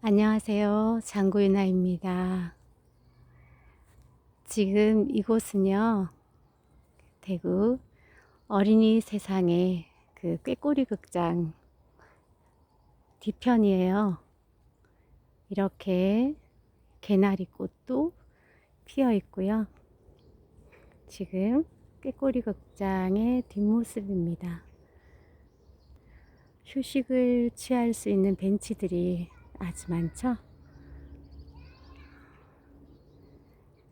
안녕하세요. 장구윤아입니다. 지금 이곳은요, 대구 어린이 세상의 그 꾀꼬리 극장 뒤편이에요. 이렇게 개나리 꽃도 피어 있고요. 지금 꾀꼬리 극장의 뒷모습입니다. 휴식을 취할 수 있는 벤치들이 아주 많죠?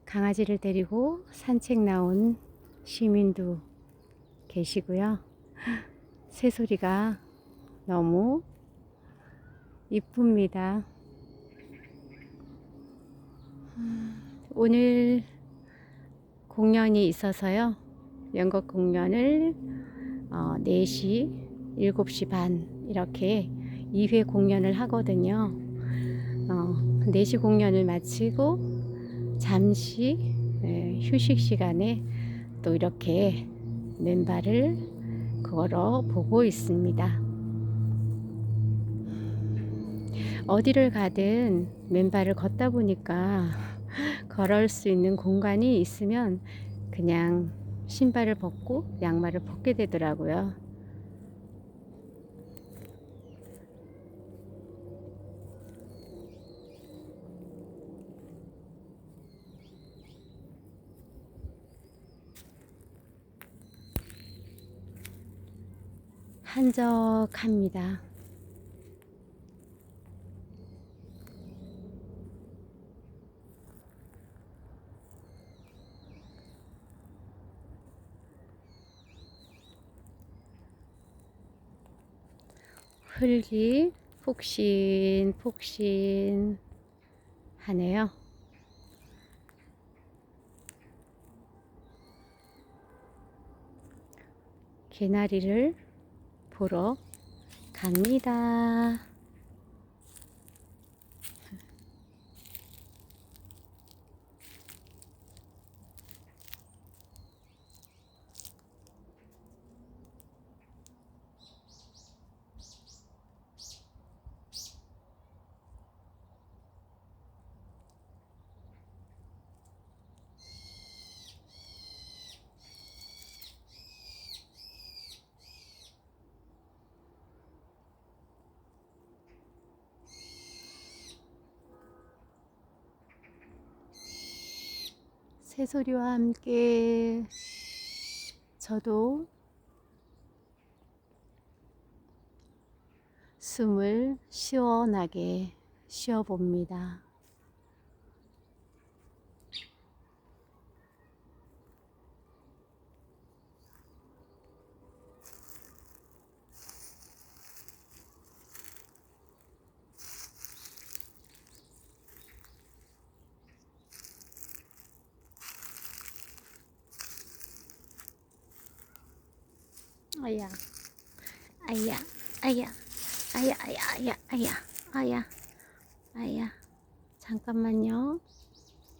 강아지를 데리고 산책 나온 시민도 계시고요. 새소리가 너무 이쁩니다. 오늘 공연이 있어서요. 연극 공연을 어, 4시, 7시 반 이렇게 2회 공연을 하거든요. 어, 4시 공연을 마치고 잠시 예, 휴식 시간에 또 이렇게 맨발을 걸어 보고 있습니다. 어디를 가든 맨발을 걷다 보니까 걸을 수 있는 공간이 있으면 그냥 신발을 벗고 양말을 벗게 되더라고요. 한적합니다. 흙이 폭신 폭신 하네요. 개나리를 보러 갑니다. 새소리와 함께 저도 숨을 시원하게 쉬어봅니다. 아야, 아야, 아야, 아야, 아야, 아야, 아야, 아야. 잠깐만요.